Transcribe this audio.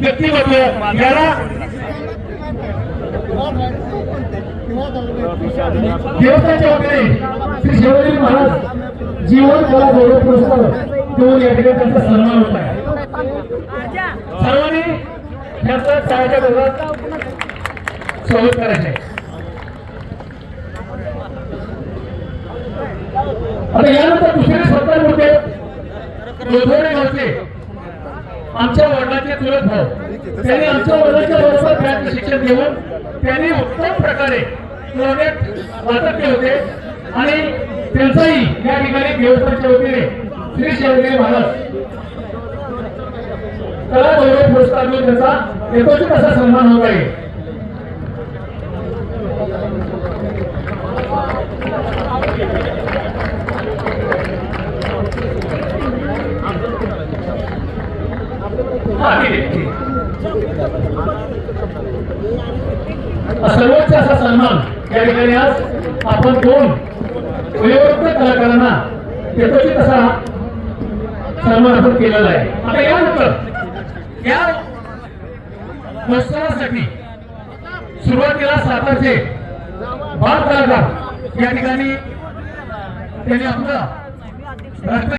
व्यक्तिमत्व याला देवस्थानच्या वतीने श्री शिवजी महाराज जीवन कला गौरव पुरस्कार देऊन या ठिकाणी त्यांचा सन्मान होत आहे. सर्वांनी त्यांचा गौरवात स्वागत करायचे आता यानंतर दुसरे स्वतः होते लोधोरे गावचे आमच्या वडिलांचे चुलत भाऊ. त्यांनी आमच्या वडिलांच्या बरोबर खेळाचे शिक्षण घेऊन त्यांनी उत्तम प्रकारे वाटप होते. आणि त्यांचाही या ठिकाणी देवस्थानच्या वतीने श्री शिवगिरी महाराज. कला गौरव पुरस्कार देऊन त्याचा यथोचित असा सन्मान होत आहे हा, ठीक आहे, ठीक आहे. सर्वोच्च असा सन्मान या ठिकाणी आज आपण दोन वयोवृद्ध कलाकारांना यथोचित असा सन्मान आपण केलेला आहे. आता यानंतर या महोत्सवासाठी सुरुवातीला सातारचे बाल कलाकार. या ठिकाणी त्यांनी आपलं राष्ट्र